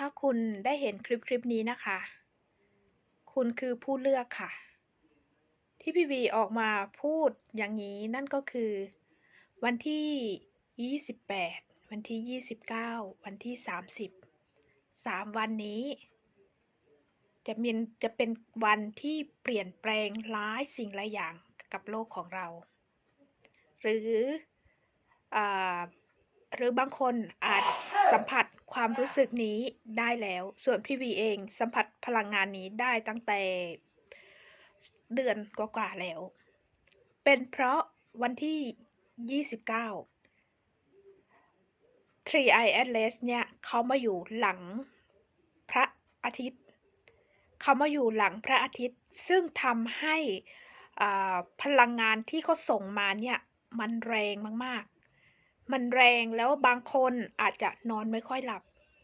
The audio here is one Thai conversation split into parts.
ถ้าคุณได้เห็นคลิปคลิปนี้นะคะ คุณคือผู้เลือกค่ะ ที่พี่วีออกมาพูดอย่างนี้นั่นก็คือ วันที่ 28 วันที่ 29 วันที่ 30 3 วันนี้ จะมีจะเป็นวันที่เปลี่ยนแปลงหลายสิ่งหลายอย่างกับโลกของเรา หรืออหรือบางคนอาจสัมผัส ความรู้สึกนี้ได้แล้ว ส่วนพี่วีเองสัมผัสพลังงานนี้ได้ตั้งแต่เดือนกว่าๆแล้ว เป็นเพราะวันที่ 29 Tree Eye Atlas เนี่ยเขามาอยู่หลังพระอาทิตย์ เขามาอยู่หลังพระอาทิตย์ ซึ่งทำให้อ่าพลังงานที่เขาส่งมาเนี่ย มันแรงมากๆ มันแรงแล้วบางคนอาจจะนอนไม่ค่อยหลับ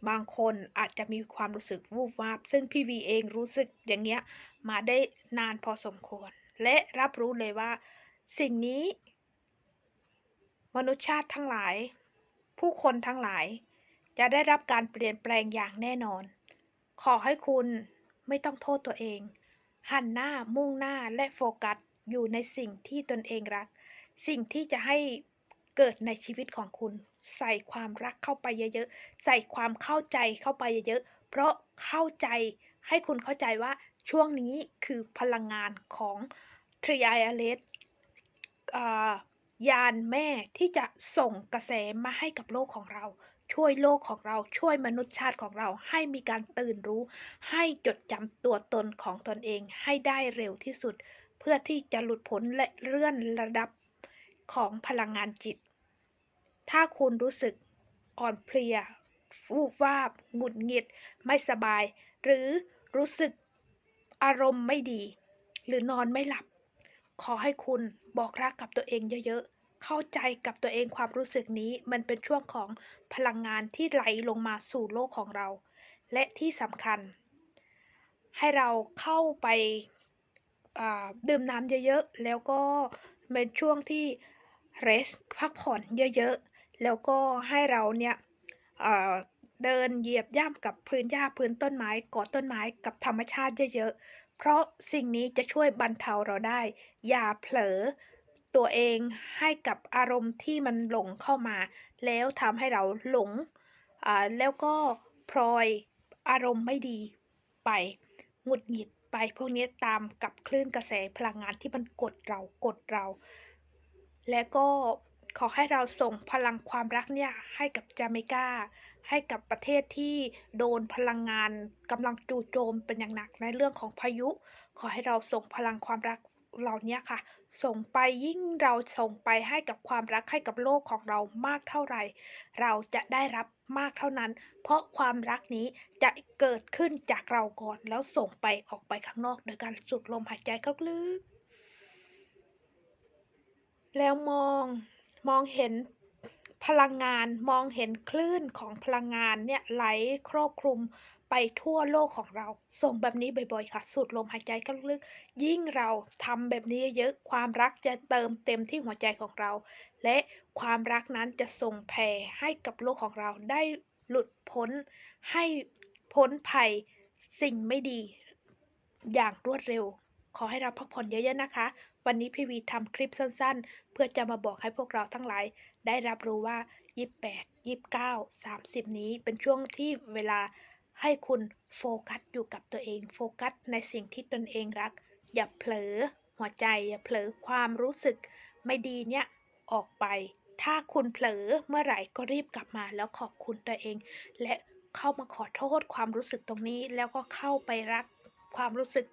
บางคนอาจจะมีความรู้สึกวูบวาบ ซึ่งพี่วีเองรู้สึกอย่างเงี้ยมาได้นานพอสมควร และรับรู้เลยว่า สิ่งนี้ มนุษยชาติทั้งหลาย ผู้คนทั้งหลาย จะได้รับการเปลี่ยนแปลงอย่างแน่นอน ขอให้คุณไม่ต้องโทษตัวเอง หันหน้ามุ่งหน้าและโฟกัสอยู่ในสิ่งที่ตนเองรัก สิ่งที่จะให้ เกิดในชีวิตของคุณ ใส่ความรักเข้าไปเยอะๆ ใส่ความเข้าใจเข้าไปเยอะๆ เพราะเข้าใจให้คุณเข้าใจว่าช่วงนี้คือพลังงานของทริไออเลสยานแม่ที่จะส่งกระแสมาให้กับโลกของเรา ช่วยโลกของเราช่วยมนุษยชาติของเราให้มีการตื่นรู้ ให้จดจำตัวตนของตนเองให้ได้เร็วที่สุด เพื่อที่จะหลุดพ้นและเลื่อนระดับ ของพลังงานจิต ถ้าคุณรู้สึกอ่อนเพลียฟูบวาบหงุดหงิด ไม่สบาย หรือรู้สึกอารมณ์ไม่ดี หรือนอนไม่หลับ ขอให้คุณบอกรักกับตัวเองเยอะๆ เข้าใจกับตัวเองความรู้สึกนี้มันเป็นช่วงของพลังงานที่ไหลลงมาสู่โลกของเรา และที่สำคัญ ให้เราเข้าไปาดื่มน้ำเยอะๆ แล้วก็ เป็นช่วงที่ rest พักผ่อนเยอะๆ แล้วก็ให้เราเนี่ยเเดินเหยียบย่ำกับพื้นหญ้าพื้นต้นไม้กอดต้นไม้กับธรรมชาติเยอะๆ เพราะสิ่งนี้จะช่วยบรรเทาเราได้ อย่าเผลอตัวเองให้กับอารมณ์ที่มันหลงเข้ามา แล้วทำให้เราหลงแล้วก็พลอยอารมณ์ไม่ดีไปหงุดหงิด ไปพวกนี้ตามกับคลื่นกระแสพลังงานที่มันกดเรากดเรา และก็ขอให้เราส่งพลังความรักเนี่ยให้กับจาเมกาให้กับประเทศที่โดนพลังงานกำลังจู่โจมเป็นอย่างหนักในเรื่องของพายุ ขอให้เราส่งพลังความรัก เหล่านี้ค่ะ ส่งไปยิ่งเราส่งไปให้กับความรักให้กับโลกของเรามากเท่าไหร่ เราจะได้รับมากเท่านั้น เพราะความรักนี้จะเกิดขึ้นจากเราก่อน แล้วส่งไปออกไปข้างนอก โดยการสูดลมหายใจเข้าลึก แล้วมองมองเห็นพลังงานมองเห็นคลื่นของพลังงานเนี่ยไหลครอบคลุม ไปทั่วโลกของเรา ส่งแบบนี้บ่อยๆ ค่ะสูดลมหายใจเข้าลึกๆยิ่งเราทำแบบนี้เยอะความรักจะเติมเต็มที่หัวใจของเรา และความรักนั้นจะส่งแผ่ให้กับโลกของเราได้หลุดพ้น ให้พ้นภัยสิ่งไม่ดี อย่างรวดเร็ว ขอให้เราพักผ่อนเยอะๆนะคะ วันนี้พี่วีทำคลิปสั้นๆ เพื่อจะมาบอกให้พวกเราทั้งหลายได้รับรู้ว่า 28 29 30 นี้เป็นช่วงที่เวลา ให้คุณโฟกัสอยู่กับตัวเอง โฟกัสในสิ่งที่ตนเองรัก อย่าเผลอหัวใจ อย่าเผลอความรู้สึก ไม่ดีเนี่ยออกไป ถ้าคุณเผลอเมื่อไหร่ก็รีบกลับมาแล้วขอบคุณตัวเอง และเข้ามาขอโทษความรู้สึกตรงนี้ แล้วก็เข้าไปรักความรู้สึก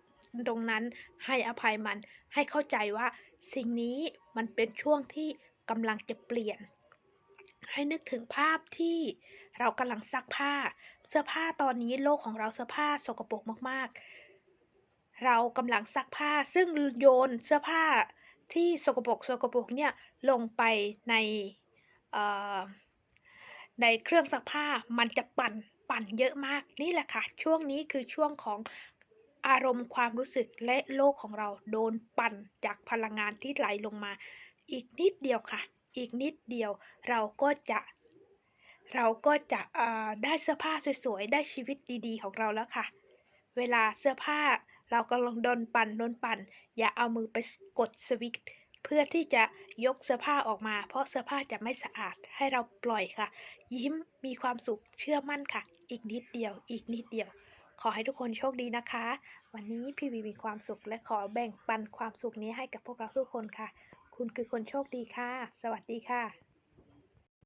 ตรงนั้นให้อภัยมันให้เข้าใจว่าสิ่งนี้มันเป็นช่วงที่กำลังจะเปลี่ยน ให้นึกถึงภาพที่เรากำลังซักผ้า เสื้อผ้าตอนนี้โลกของเราเสื้อผ้าสกปรกมากๆ เรากำลังซักผ้าซึ่งโยนเสื้อผ้าที่สกปรกสกปรกเนี่ยลงไปในเอ่อในเครื่องซักผ้ามันจะปั่นปั่นเยอะมากนี่แหละค่ะ ช่วงนี้คือช่วงของอารมณ์ความรู้สึกและโลกของเราโดนปั่นจากพลังงานที่ไหลลงมา อีกนิดเดียวค่ะ อีกนิดเดียวเราก็จะ เราก็จะได้เสื้อผ้าสวยๆ ได้ชีวิตดีๆ ของเราแล้วค่ะ เวลาเสื้อผ้าเรากำลังโดนปั่นโดนปั่น อย่าเอามือไปกดสวิตช์เพื่อที่จะยกเสื้อผ้าออกมา เพราะเสื้อผ้าจะไม่สะอาดให้เราปล่อยค่ะ ยิ้มมีความสุขเชื่อมั่นค่ะ อีกนิดเดียว อีกนิดเดียว ขอให้ทุกคนโชคดีนะคะ วันนี้พี่วีมีความสุขและขอแบ่งปันความสุขนี้ให้กับพวกเราทุกคนค่ะ คุณคือคนโชคดีค่ะ สวัสดีค่ะ